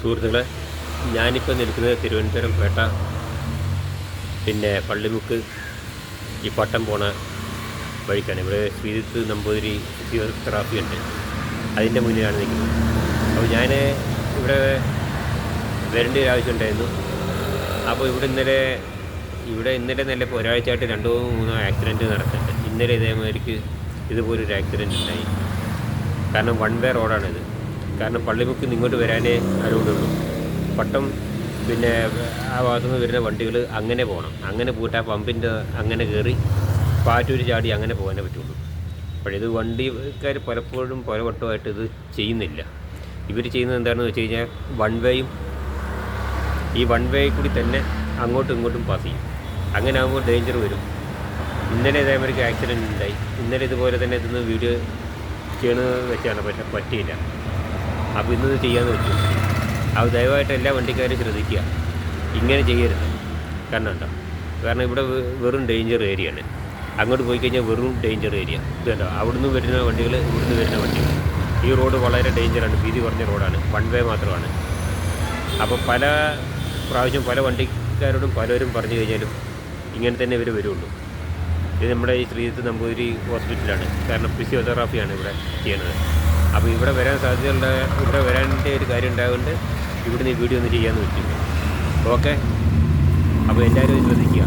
സുഹൃത്തുക്കളെ ഞാനിപ്പോൾ നിൽക്കുന്നത് തിരുവനന്തപുരം പേട്ട പിന്നെ പള്ളിമുക്ക് ഈ പട്ടം പോണ വഴിക്കാണ്. ഇവിടെ ശ്രീജിത്ത് നമ്പൂതിരി ഫിസിയോതെറാപ്പി ഉണ്ട്. അതിന്റെ മുന്നിലാണ് നിൽക്കുന്നത്. അപ്പോൾ ഞാൻ ഇവിടെ വരേണ്ട ഒരു ആവശ്യം ഉണ്ടായിരുന്നു. അപ്പോൾ ഇവിടെ ഇന്നലെ ഇവിടെ ഇന്നലെ നല്ല ഒരാഴ്ചയായിട്ട് രണ്ടോ മൂന്നോ ആക്സിഡന്റ് നടത്തിയിട്ടുണ്ട് ഇന്നലെ ഇതേമാതിരിക്ക് ഇതുപോലൊരു ആക്സിഡന്റ് ഉണ്ടായി. കാരണം വൺ വേ റോഡാണിത്. കാരണം പള്ളിമുക്ക് ഇങ്ങോട്ട് വരാനേ റോഡുള്ളൂ പട്ടം പിന്നെ ആ ഭാഗത്തു നിന്ന് വരുന്ന വണ്ടികൾ അങ്ങനെ പോകണം. അങ്ങനെ പോയിട്ട് ആ പമ്പിന്റെ അങ്ങനെ കയറി പാറ്റൂര് ചാടി അങ്ങനെ പോകാനേ പറ്റുള്ളൂ. അപ്പോൾ ഇത് വണ്ടിക്കാർ പലപ്പോഴും പല വട്ടമായിട്ട് ഇത് ചെയ്യുന്നില്ല. ഇവർ ചെയ്യുന്നത് എന്താണെന്ന് വെച്ച് കഴിഞ്ഞാൽ വൺ വേയും ഈ വൺ വേ കൂടി തന്നെ അങ്ങോട്ടും ഇങ്ങോട്ടും പാസ് ചെയ്യും. അങ്ങനെ ആകുമ്പോൾ ഡേഞ്ചർ വരും. ഇന്നലെ ഇതേമാതിരിക്ക് ആക്സിഡന്റ് ഉണ്ടായി. ഇന്നലെ ഇതുപോലെ തന്നെ ഇതൊന്ന് വീഡിയോ ചെയ്യണമെന്ന് വെച്ചാണ് പക്ഷെ പറ്റിയില്ല. അപ്പോൾ ഇന്നത് ചെയ്യാമെന്ന് വെച്ചു. അത് ദയവായിട്ട് എല്ലാ വണ്ടിക്കാരും ശ്രദ്ധിക്കുക. ഇങ്ങനെ ചെയ്യരുത്. കാരണം ഉണ്ടോ കാരണം ഇവിടെ വെറും ഡേഞ്ചർ ഏരിയ ആണ്. അങ്ങോട്ട് പോയി കഴിഞ്ഞാൽ വെറും ഡേഞ്ചർ ഏരിയ ഇതല്ലോ അവിടുന്ന് വരുന്ന വണ്ടികൾ ഇവിടുന്ന് വരുന്ന വണ്ടികൾ ഈ റോഡ് വളരെ ഡേഞ്ചറാണ് വീതി കുറഞ്ഞ റോഡാണ് വൺ വേ മാത്രമാണ്. അപ്പോൾ പല പ്രാവശ്യം പല വണ്ടിക്കാരോടും പലരും പറഞ്ഞു കഴിഞ്ഞാലും ഇങ്ങനെ തന്നെ ഇവർ വരുള്ളൂ. ഇത് നമ്മുടെ ഈ ശ്രീജിത്ത് നമ്പൂതിരി ഹോസ്പിറ്റലാണ് കാരണം ഫിസിയോതെറാപ്പിയാണ് ഇവിടെ ചെയ്യുന്നത്. അപ്പോൾ ഇവിടെ വരാൻ സാധ്യതയുള്ള ഇവിടെ വരാന്റെ ഒരു കാര്യം ഉണ്ടായതുകൊണ്ട് ഇവിടുന്ന് വീഡിയോ ഒന്ന് ചെയ്യാമെന്ന് വെച്ചിട്ടുണ്ട് ഓക്കെ അപ്പോൾ എല്ലാവരും ശ്രദ്ധിക്കുക.